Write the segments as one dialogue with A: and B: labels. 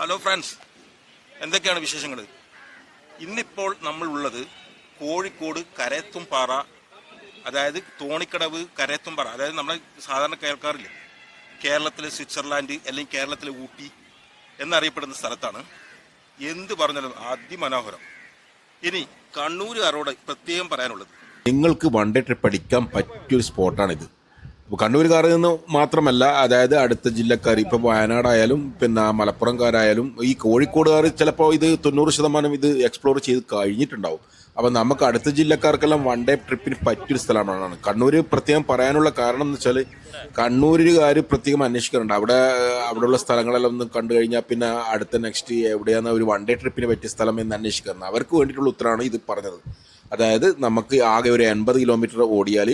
A: Hello friends എന്തൊക്കെയാണ് വിശേഷങ്ങൾ ഇന്നിപ്പോൾ നമ്മൾ ഉള്ളത് കോഴിക്കോട് കരയത്തുംപാറ അതായത് തോണിക്കടവ് കരയത്തുംപാറ. അതായത് നമ്മൾ സാധാരണ കേൾക്കാറില്ല? കേരളത്തിലെ സ്വിറ്റ്സർലാൻഡ് അല്ലെങ്കിൽ കേരളത്തിലെ ഊട്ടി എന്നറിയപ്പെടുന്ന സ്ഥലത്താണ്. എന്ത് പറഞ്ഞാലും അതിമനോഹരം. ഇനി കണ്ണൂരുകാരോട് പ്രത്യേകം പറയാനുള്ളത്.
B: നിങ്ങൾക്ക് വൺ ഡേ ട്രിപ്പ് അടിക്കാൻ പറ്റിയൊരു സ്പോട്ടാണിത്. കണ്ണൂരുകാരിൽ നിന്ന് മാത്രമല്ല അതായത് അടുത്ത ജില്ലക്കാർ ഇപ്പോൾ വയനാടായാലും പിന്നെ മലപ്പുറംകാരായാലും ഈ കോഴിക്കോടുകാർ ചിലപ്പോൾ ഇത് തൊണ്ണൂറ് ശതമാനം ഇത് എക്സ്പ്ലോർ ചെയ്ത് കഴിഞ്ഞിട്ടുണ്ടാവും. അപ്പം നമുക്ക് അടുത്ത ജില്ലക്കാർക്കെല്ലാം വൺ ഡേ ട്രിപ്പിന് പറ്റിയൊരു സ്ഥലമാണ് കണ്ണൂർ പ്രത്യേകം പറയാനുള്ള കാരണം എന്ന് വെച്ചാൽ കണ്ണൂരുകാർ പ്രത്യേകം അന്വേഷിക്കാറുണ്ട്. അവിടെ അവിടെയുള്ള സ്ഥലങ്ങളെല്ലാം ഒന്ന് കണ്ടു കഴിഞ്ഞാൽ പിന്നെ അടുത്ത നെക്സ്റ്റ് എവിടെയാണ് ഒരു വൺ ഡേ ട്രിപ്പിന് പറ്റിയ സ്ഥലം എന്ന് അന്വേഷിക്കാറുണ്ട്. അവർക്ക് വേണ്ടിയിട്ടുള്ള ഉത്തരമാണ് ഇത് പറഞ്ഞത്. അതായത് നമുക്ക് ആകെ ഒരു എൺപത് കിലോമീറ്റർ ഓടിയാൽ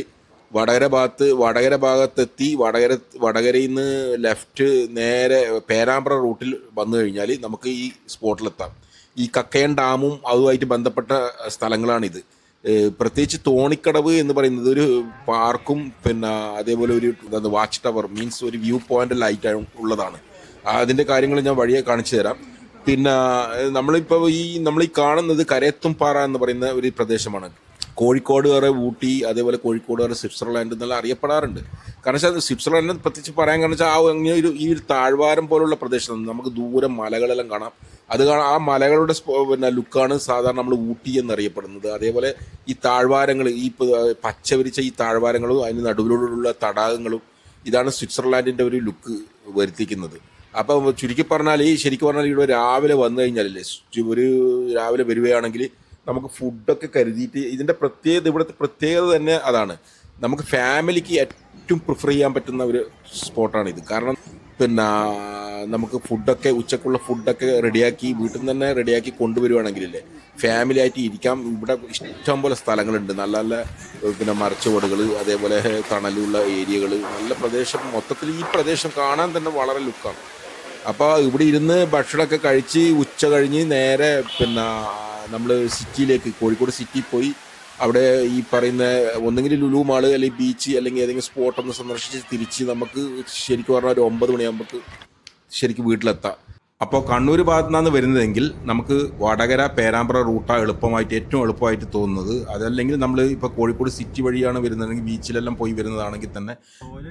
B: വടകര ഭാഗത്ത് വടകര ഭാഗത്തെത്തി വടകര വടകരയിൽ നിന്ന് ലെഫ്റ്റ് നേരെ പേരാമ്പ്ര റൂട്ടിൽ വന്നു കഴിഞ്ഞാൽ നമുക്ക് ഈ സ്പോട്ടിലെത്താം ഈ കക്കയൻ ഡാമും അതുമായിട്ട് ബന്ധപ്പെട്ട സ്ഥലങ്ങളാണിത്. പ്രത്യേകിച്ച് തോണിക്കടവ് എന്ന് പറയുന്നത് ഒരു പാർക്കും പിന്നെ അതേപോലെ ഒരു വാച്ച് ടവർ മീൻസ് ഒരു വ്യൂ പോയിന്റ് ലൈറ്റ് ഉള്ളതാണ്. അതിന്റെ കാര്യങ്ങൾ ഞാൻ വഴിയെ കാണിച്ചു തരാം. പിന്നെ നമ്മളിപ്പോൾ ഈ നമ്മൾ ഈ കാണുന്നത് കരയത്തുംപാറ എന്ന് പറയുന്ന ഒരു പ്രദേശമാണ്. കോഴിക്കോട് വരെ ഊട്ടി അതേപോലെ കോഴിക്കോട് വരെ സ്വിറ്റ്സർലാൻഡ് എന്നെല്ലാം അറിയപ്പെടാറുണ്ട്. കാരണം വെച്ചാൽ സ്വിറ്റ്സർലാൻഡിനെ പ്രത്യേകിച്ച് പറയാൻ കാരണം വെച്ചാൽ ആ അങ്ങനെ ഒരു ഈ ഒരു താഴ്വാരം പോലുള്ള പ്രദേശം നമുക്ക് ദൂരം മലകളെല്ലാം കാണാം. അത് ആ മലകളുടെ പിന്നെ ലുക്കാണ് സാധാരണ നമ്മൾ ഊട്ടി എന്നറിയപ്പെടുന്നത്. അതേപോലെ ഈ താഴ്വാരങ്ങൾ ഈ പ- പച്ച വിരിച്ച ഈ താഴ്വാരങ്ങളും അതിന് നടുവിലൂടെയുള്ള തടാകങ്ങളും ഇതാണ് സ്വിറ്റ്സർലാൻഡിന്റെ ഒരു ലുക്ക് വരുത്തിക്കുന്നത്. അപ്പം ചുരുക്കി പറഞ്ഞാൽ ഈ ശരിക്കും പറഞ്ഞാൽ ഇവിടെ രാവിലെ വന്നു കഴിഞ്ഞാലല്ലേ ഒരു രാവിലെ വരികയാണെങ്കിൽ നമുക്ക് ഫുഡൊക്കെ കരുതിയിട്ട് ഇതിന്റെ പ്രത്യേകത ഇവിടുത്തെ പ്രത്യേകത തന്നെ അതാണ്. നമുക്ക് ഫാമിലിക്ക് ഏറ്റവും പ്രിഫർ ചെയ്യാൻ പറ്റുന്ന ഒരു സ്പോട്ടാണ് ഇത്. കാരണം പിന്നെ നമുക്ക് ഫുഡൊക്കെ ഉച്ചക്കുള്ള ഫുഡൊക്കെ റെഡിയാക്കി വീട്ടിൽ നിന്ന് തന്നെ റെഡിയാക്കി കൊണ്ടുവരുവാണെങ്കിലല്ലേ ഫാമിലി ആയിട്ട് ഇരിക്കാം. ഇവിടെ ഇഷ്ടം പോലെ സ്ഥലങ്ങളുണ്ട്. നല്ല നല്ല പിന്നെ മരച്ചുവടുകൾ അതേപോലെ തണലുള്ള ഏരിയകൾ നല്ല പ്രദേശം. മൊത്തത്തിൽ ഈ പ്രദേശം കാണാൻ തന്നെ വളരെ ലുക്കാണ്. അപ്പോൾ ഇവിടെ ഇരുന്ന് ഭക്ഷണമൊക്കെ കഴിച്ച് ഉച്ച കഴിഞ്ഞ് നേരെ പിന്നെ നമ്മൾ സിറ്റിയിലേക്ക് കോഴിക്കോട് സിറ്റി പോയി അവിടെ ഈ പറയുന്ന ഒന്നെങ്കിൽ ലുലു മാൾ അല്ലെങ്കിൽ ബീച്ച് അല്ലെങ്കിൽ ഏതെങ്കിലും സ്പോട്ട് ഒന്ന് സന്ദർശിച്ച് തിരിച്ച് നമുക്ക് ശരിക്കും പറഞ്ഞാൽ ഒരു ഒമ്പത് മണിയാകുമ്പോൾ ശരിക്കും വീട്ടിലെത്താം. അപ്പോൾ കണ്ണൂർ ഭാഗത്തു നിന്നാണ് വരുന്നതെങ്കിൽ നമുക്ക് വടകര പേരാമ്പ്ര റൂട്ടാണ് എളുപ്പമായിട്ട് ഏറ്റവും എളുപ്പമായിട്ട് തോന്നുന്നത്. അതല്ലെങ്കിൽ നമ്മൾ ഇപ്പോൾ കോഴിക്കോട് സിറ്റി വഴിയാണ് വരുന്നതെങ്കിൽ ബീച്ചിലെല്ലാം പോയി വരുന്നതാണെങ്കിൽ തന്നെ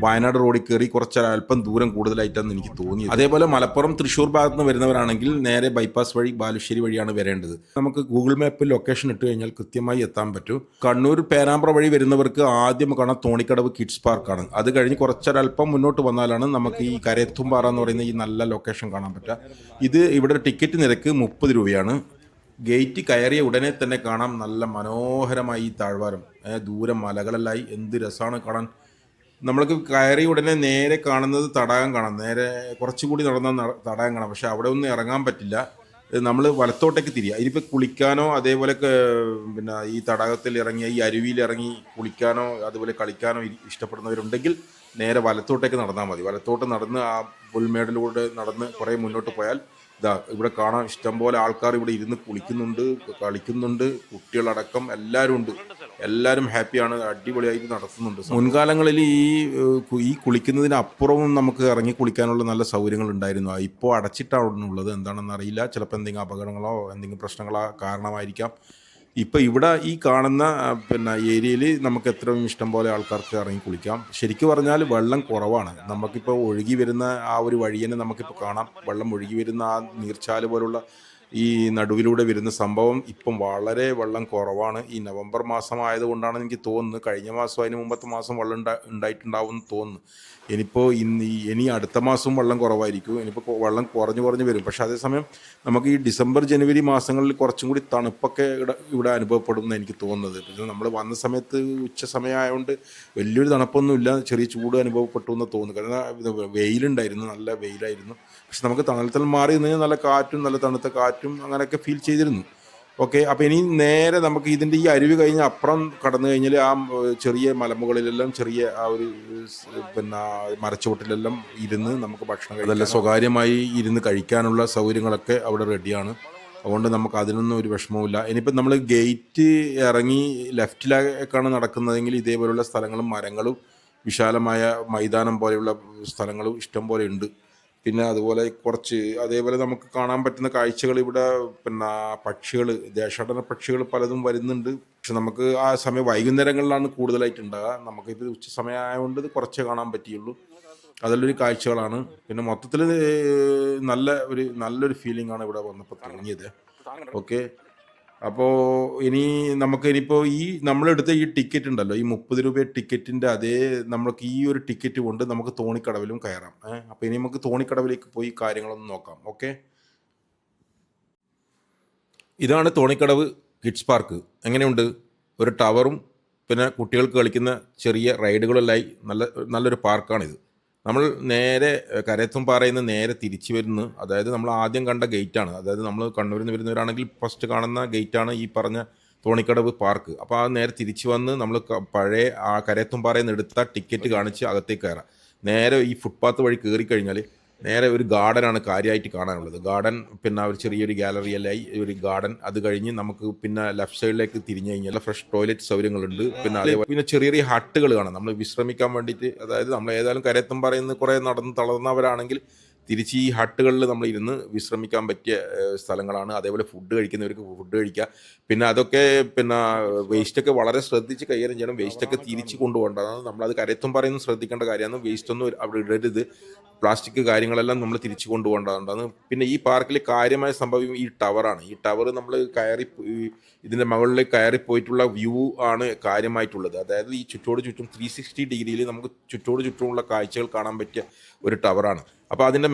B: വയനാട് റോഡിൽ കയറി കുറച്ച് അല്പം ദൂരം കൂടുതലായിട്ടാണ് എനിക്ക് തോന്നിയത്. അതേപോലെ മലപ്പുറം തൃശ്ശൂർ ഭാഗത്ത് നിന്ന് വരുന്നവരാണെങ്കിൽ നേരെ ബൈപ്പാസ് വഴി ബാലുശ്ശേരി വഴിയാണ് വരേണ്ടത്. നമുക്ക് ഗൂഗിൾ മാപ്പിൽ ലൊക്കേഷൻ ഇട്ട് കഴിഞ്ഞാൽ കൃത്യമായി എത്താൻ പറ്റും. കണ്ണൂർ പേരാമ്പ്ര വഴി വരുന്നവർക്ക് ആദ്യം കാണാൻ തോണിക്കടവ് കിഡ്സ് പാർക്കാണ് അത് കഴിഞ്ഞ് കുറച്ചൊരല്പം മുന്നോട്ട് വന്നാലാണ് നമുക്ക് ഈ കരയത്തുംപാറ എന്ന് പറയുന്ന ഈ നല്ല ലൊക്കേഷൻ കാണാൻ പറ്റുക. ഇത് ഇവിടെ ടിക്കറ്റ് നിരക്ക് മുപ്പത് രൂപയാണ്. ഗേറ്റ് കയറിയ ഉടനെ തന്നെ കാണാം നല്ല മനോഹരമായി ഈ താഴ്വാരം. ദൂരെ മലകളെല്ലായി. എന്ത് രസമാണ് കാണാൻ. നമ്മൾക്ക് കയറിയ ഉടനെ നേരെ കാണുന്നത് തടാകം കാണാം. നേരെ കുറച്ചുകൂടി നടന്ന തടാകം കാണാം. പക്ഷെ അവിടെ ഒന്നും ഇറങ്ങാൻ പറ്റില്ല. നമ്മൾ വലത്തോട്ടേക്ക് തിരിയുക ഇനിയിപ്പോൾ കുളിക്കാനോ അതേപോലെ പിന്നെ ഈ തടാകത്തിൽ ഇറങ്ങി ഈ അരുവിയിൽ ഇറങ്ങി കുളിക്കാനോ അതുപോലെ കളിക്കാനോ ഇഷ്ടപ്പെടുന്നവരുണ്ടെങ്കിൽ നേരെ വലത്തോട്ടേക്ക് നടന്നാൽ മതി. വലത്തോട്ട് നടന്ന് ആ പുൽമേടിലൂടെ നടന്ന് കുറേ മുന്നോട്ട് പോയാൽ ഇതാ ഇവിടെ കാണാം ഇഷ്ടംപോലെ ആൾക്കാർ ഇവിടെ ഇരുന്ന് കുളിക്കുന്നുണ്ട് കളിക്കുന്നുണ്ട് കുട്ടികളടക്കം എല്ലാവരും ഉണ്ട്. എല്ലാവരും ഹാപ്പിയാണ് അടിപൊളിയായിട്ട് നടത്തുന്നുണ്ട് മുൻകാലങ്ങളിൽ ഈ ഈ കുളിക്കുന്നതിന് അപ്പുറവും നമുക്ക് ഇറങ്ങി കുളിക്കാനുള്ള നല്ല സൗകര്യങ്ങൾ ഉണ്ടായിരുന്നു. ഇപ്പോൾ അടച്ചിട്ടാണ് ഉള്ളത് എന്താണെന്ന് അറിയില്ല. ചിലപ്പോൾ എന്തെങ്കിലും അപകടങ്ങളോ എന്തെങ്കിലും പ്രശ്നങ്ങളോ കാരണമായിരിക്കാം. ഇപ്പോൾ ഇവിടെ ഈ കാണുന്ന പിന്നെ ഏരിയയിൽ നമുക്ക് എത്രയും ഇഷ്ടം പോലെ ആൾക്കാർക്ക് ഇറങ്ങി കുളിക്കാം. ശരിക്കും പറഞ്ഞാൽ വെള്ളം കുറവാണ്. നമുക്കിപ്പോൾ ഒഴുകി വരുന്ന ആ ഒരു വഴി തന്നെ നമുക്കിപ്പോൾ കാണാം. വെള്ളം ഒഴുകി വരുന്ന ആ നീർച്ചാൽ പോലുള്ള ഈ നടുവിലൂടെ വരുന്ന സംഭവം ഇപ്പം വളരെ വെള്ളം കുറവാണ്. ഈ നവംബർ മാസം ആയതുകൊണ്ടാണ് എനിക്ക് തോന്നുന്നത്. കഴിഞ്ഞ മാസം അതിന് മുമ്പത്തെ മാസം വെള്ളം ഉണ്ടാ ഉണ്ടായിട്ടുണ്ടാവും തോന്നുന്നു. ഇനിയിപ്പോൾ ഇന്ന് ഇനി അടുത്ത മാസവും വെള്ളം കുറവായിരിക്കും. ഇനിയിപ്പോൾ വെള്ളം കുറഞ്ഞു കുറഞ്ഞു വരും. പക്ഷേ അതേസമയം നമുക്ക് ഈ ഡിസംബർ ജനുവരി മാസങ്ങളിൽ കുറച്ചും കൂടി തണുപ്പൊക്കെ ഇവിടെ അനുഭവപ്പെടും എന്ന് എനിക്ക് തോന്നുന്നത്. പിന്നെ നമ്മൾ വന്ന സമയത്ത് ഉച്ച സമയമായതുകൊണ്ട് വലിയൊരു തണുപ്പൊന്നുമില്ല ചെറിയ ചൂട് അനുഭവപ്പെട്ടു എന്ന് തോന്നുന്നു. കാരണം വെയിലുണ്ടായിരുന്നു. നല്ല വെയിലായിരുന്നു. പക്ഷെ നമുക്ക് തണലത്തിൽ മാറി നിന്ന് നല്ല കാറ്റും നല്ല തണുത്ത കാറ്റും അങ്ങനെയൊക്കെ ഫീൽ ചെയ്തിരുന്നു. ഓക്കെ അപ്പോൾ ഇനി നേരെ നമുക്ക് ഇതിന്റെ ഈ അരുവി കഴിഞ്ഞ് അപ്പുറം കടന്നു കഴിഞ്ഞാൽ ആ ചെറിയ മലമുകളിലെല്ലാം ചെറിയ ആ ഒരു പിന്നെ മരച്ചുവട്ടിലെല്ലാം ഇരുന്ന് നമുക്ക് ഭക്ഷണം കഴിക്കാം. സ്വകാര്യമായി ഇരുന്ന് കഴിക്കാനുള്ള സൗകര്യങ്ങളൊക്കെ അവിടെ റെഡിയാണ് അതുകൊണ്ട് നമുക്ക് അതിനൊന്നും ഒരു വിഷമവുമില്ല. ഇനിയിപ്പോൾ നമ്മൾ ഗേറ്റ് ഇറങ്ങി ലെഫ്റ്റിലേക്കാണ് നടക്കുന്നതെങ്കിൽ ഇതേപോലുള്ള സ്ഥലങ്ങളും മരങ്ങളും വിശാലമായ മൈതാനം പോലെയുള്ള സ്ഥലങ്ങളും ഇഷ്ടം പോലെ ഉണ്ട്. പിന്നെ അതുപോലെ കുറച്ച് അതേപോലെ നമുക്ക് കാണാൻ പറ്റുന്ന കാഴ്ചകൾ ഇവിടെ പിന്നെ പക്ഷികൾ ദേശാടന പക്ഷികൾ പലതും വരുന്നുണ്ട്. പക്ഷെ നമുക്ക് ആ സമയം വൈകുന്നേരങ്ങളിലാണ് കൂടുതലായിട്ട് ഉണ്ടാകുക നമുക്കിപ്പോൾ ഉച്ച സമയമായതുകൊണ്ട് ഇത് കുറച്ചേ കാണാൻ പറ്റിയുള്ളൂ. അതിലൊരു കാഴ്ചകളാണ്. പിന്നെ മൊത്തത്തിൽ നല്ല ഒരു നല്ലൊരു ഫീലിംഗ് ആണ് ഇവിടെ വന്നപ്പോൾ തുടങ്ങിയത്. ഓക്കെ അപ്പോൾ ഇനി നമുക്ക് ഇനിയിപ്പോൾ ഈ നമ്മളെടുത്ത ഈ ടിക്കറ്റ് ഉണ്ടല്ലോ ഈ മുപ്പത് രൂപ ടിക്കറ്റിന്റെ അതേ നമുക്ക് ഈ ഒരു ടിക്കറ്റ് കൊണ്ട് നമുക്ക് തോണിക്കടവിലും കയറാം. അപ്പോൾ ഇനി നമുക്ക് തോണിക്കടവിലേക്ക് പോയി കാര്യങ്ങളൊന്ന് നോക്കാം. ഓക്കെ? ഇതാണ് തോണിക്കടവ് കിഡ്സ് പാർക്ക് എങ്ങനെയുണ്ട്? ഒരു ടവറും പിന്നെ കുട്ടികൾക്ക് കളിക്കുന്ന ചെറിയ റൈഡുകളെല്ലാം നല്ല നല്ലൊരു പാർക്കാണിത് നമ്മൾ നേരെ കരയത്തും പാറയിൽ നിന്ന് നേരെ തിരിച്ചു വരുന്നു അതായത് നമ്മൾ ആദ്യം കണ്ട ഗേറ്റാണ്. അതായത് നമ്മൾ കണ്ണൂരിൽ നിന്ന് വരുന്നവരാണെങ്കിൽ ഫസ്റ്റ് കാണുന്ന ഗേറ്റാണ് ഈ പറഞ്ഞ തോണിക്കടവ് പാർക്ക്. അപ്പോൾ ആ നേരെ തിരിച്ചു വന്ന് നമ്മൾ പഴയ ആ കരയത്തും പാറയിൽ നിന്ന് എടുത്ത ടിക്കറ്റ് കാണിച്ച് അകത്തേക്ക് കയറാം. നേരെ ഈ ഫുട്പാത്ത് വഴി കയറി കഴിഞ്ഞാൽ നേരെ ഒരു ഗാർഡനാണ് കാര്യമായിട്ട് കാണാനുള്ളത്. ഗാർഡൻ പിന്നെ ഒരു ചെറിയൊരു ഗാലറി അല്ലായി ഒരു ഗാർഡൻ. അത് കഴിഞ്ഞ് നമുക്ക് പിന്നെ ലെഫ്റ്റ് സൈഡിലേക്ക് തിരിഞ്ഞു കഴിഞ്ഞാൽ ഫ്രഷ് ടോയ്ലറ്റ് സൗകര്യങ്ങളുണ്ട്. പിന്നെ അതേപോലെ പിന്നെ ചെറിയ ചെറിയ ഹട്ടുകൾ കാണാം. നമ്മൾ വിശ്രമിക്കാൻ വേണ്ടിയിട്ട് അതായത് നമ്മൾ ഏതായാലും കരയത്തും പറയുന്ന കുറേ നടന്ന് തളർന്നവരാണെങ്കിൽ തിരിച്ച് ഈ ഹട്ടുകളിൽ നമ്മൾ ഇരുന്ന് വിശ്രമിക്കാൻ പറ്റിയ സ്ഥലങ്ങളാണ്. അതേപോലെ ഫുഡ് കഴിക്കുന്നവർക്ക് ഫുഡ് കഴിക്കുക പിന്നെ അതൊക്കെ പിന്നെ വേസ്റ്റൊക്കെ വളരെ ശ്രദ്ധിച്ച് കൈകാര്യം ചെയ്യണം. വേസ്റ്റൊക്കെ തിരിച്ച് കൊണ്ടുപോകേണ്ടതാണ്. നമ്മളത് കരയത്തും പറയുന്നത് ശ്രദ്ധിക്കേണ്ട കാര്യമാണ്. വേസ്റ്റ് ഒന്നും അവിടെ ഇടരുത്. പ്ലാസ്റ്റിക് കാര്യങ്ങളെല്ലാം നമ്മൾ തിരിച്ചു കൊണ്ടുപോകേണ്ടതാണ് പിന്നെ ഈ പാർക്കിൽ കാര്യമായ സംഭവം ഈ ടവറാണ്. ഈ ടവർ നമ്മൾ കയറി ഇതിന്റെ മുകളിൽ കയറി പോയിട്ടുള്ള വ്യൂ ആണ് കാര്യമായിട്ടുള്ളത്. അതായത് ഈ ചുറ്റോട് ചുറ്റും ത്രീ സിക്സ്റ്റി ഡിഗ്രിയിൽ നമുക്ക് ചുറ്റോട് ചുറ്റുമുള്ള കാഴ്ചകൾ കാണാൻ പറ്റിയ ഒരു ടവറാണ്. അപ്പോൾ അതിന്റെ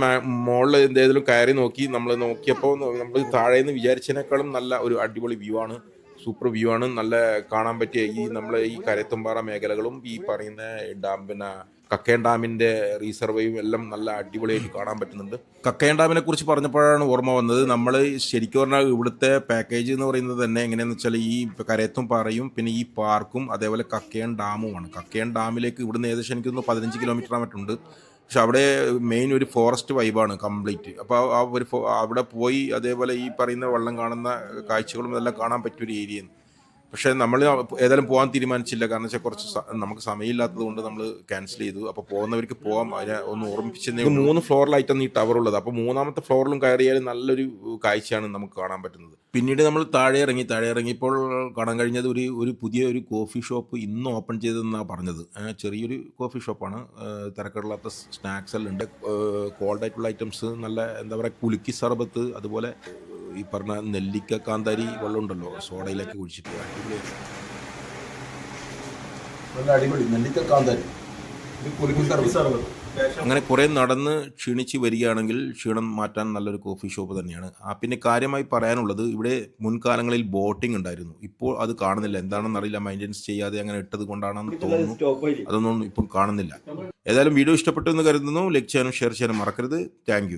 B: മുകളിൽ എന്തെങ്കിലും കയറി നോക്കി നമ്മൾ നോക്കിയപ്പോൾ നമ്മൾ താഴെ നിന്ന് വിചാരിച്ചതിനേക്കാളും നല്ല ഒരു അടിപൊളി വ്യൂ ആണ്. സൂപ്പർ വ്യൂ ആണ്. നല്ല കാണാൻ പറ്റിയ ഈ നമ്മളെ ഈ കരത്തുംപാറ മേഖലകളും ഈ പറയുന്ന ഡാം പിന്നെ കക്കയം ഡാമിന്റെ റീസർവേയും എല്ലാം നല്ല അടിപൊളിയായിട്ട് കാണാൻ പറ്റുന്നുണ്ട്. കക്കയം ഡാമിനെ കുറിച്ച് പറഞ്ഞപ്പോഴാണ് ഓർമ്മ വന്നത്. നമ്മൾ ശരിക്കും പറഞ്ഞാൽ ഇവിടുത്തെ പാക്കേജ് എന്ന് പറയുന്നത് തന്നെ എങ്ങനെയാണെന്ന് വെച്ചാൽ ഈ കരയത്തും പാറയും പിന്നെ ഈ പാർക്കും അതേപോലെ കക്കയം ഡാമുമാണ് കക്കയം ഡാമിലേക്ക് ഇവിടുന്ന് ഏകദേശം എനിക്കൊന്ന് പതിനഞ്ച് കിലോമീറ്റർ മറ്റുണ്ട് പക്ഷെ അവിടെ മെയിൻ ഒരു ഫോറസ്റ്റ് വൈബാണ് കംപ്ലീറ്റ് അപ്പോൾ ആ ഒരു അവിടെ പോയി അതേപോലെ ഈ പറയുന്ന വെള്ളം കാണുന്ന കാഴ്ചകളും എല്ലാം കാണാൻ പറ്റിയൊരു ഏരിയയാണ് പക്ഷേ നമ്മൾ ഏതായാലും പോകാൻ തീരുമാനിച്ചില്ല. കാരണം വെച്ചാൽ കുറച്ച് നമുക്ക് സമയമില്ലാത്തത് കൊണ്ട് നമ്മൾ ക്യാൻസൽ ചെയ്തു. അപ്പോൾ പോകുന്നവർക്ക് പോകാം അതിനെ ഒന്ന് ഓർമ്മിപ്പിച്ചതേ ഉള്ളൂ. മൂന്ന് ഫ്ലോറിലായിട്ടാണ് ഈ ടവർ ഉള്ളത്. അപ്പോൾ മൂന്നാമത്തെ ഫ്ലോറിലും കയറിയാൽ നല്ലൊരു കാഴ്ചയാണ് നമുക്ക് കാണാൻ പറ്റുന്നത്. പിന്നീട് നമ്മൾ താഴെ ഇറങ്ങി താഴെ ഇറങ്ങിയപ്പോൾ കാണാൻ കഴിഞ്ഞത് ഒരു ഒരു പുതിയ ഒരു കോഫി ഷോപ്പ് ഇന്ന് ഓപ്പൺ ചെയ്തതെന്നാണ് പറഞ്ഞത്. ചെറിയൊരു കോഫി ഷോപ്പാണ് തിരക്കില്ലാത്ത സ്നാക്സ് എല്ലാം ഉണ്ട്. കോൾഡ് ആയിട്ടുള്ള ഐറ്റംസ് നല്ല എന്താ പറയുക കുലുക്കി സർബത്ത് അതുപോലെ ഈ പറഞ്ഞ നെല്ലിക്ക കാന്താരി വെള്ളം ഉണ്ടല്ലോ സോഡയിലേക്ക് കുഴിച്ചിട്ട് അടിപൊളിയായിട്ട്
C: നല്ല അടിപൊളി നെല്ലിക്ക കാന്താരി. ഇത് കുലുക്കി സർവീസ്
B: അങ്ങനെ കുറേ നടന്ന് ക്ഷീണിച്ച് വരികയാണെങ്കിൽ ക്ഷീണം മാറ്റാൻ നല്ലൊരു കോഫി ഷോപ്പ് തന്നെയാണ്. ആ പിന്നെ കാര്യമായി പറയാനുള്ളത് ഇവിടെ മുൻകാലങ്ങളിൽ ബോട്ടിംഗ് ഉണ്ടായിരുന്നു. ഇപ്പോൾ അത് കാണുന്നില്ല. എന്താണെന്ന് അറിയില്ല. മെയിന്റെനൻസ് ചെയ്യാതെ അങ്ങനെ ഇട്ടത് കൊണ്ടാണെന്ന് തോന്നുന്നു. അതൊന്നും ഇപ്പം കാണുന്നില്ല. ഏതായാലും വീഡിയോ ഇഷ്ടപ്പെട്ടു എന്ന് കരുതുന്നു. ലൈക്ക് ചെയ്യാനും ഷെയർ ചെയ്യാനും മറക്കരുത്. താങ്ക്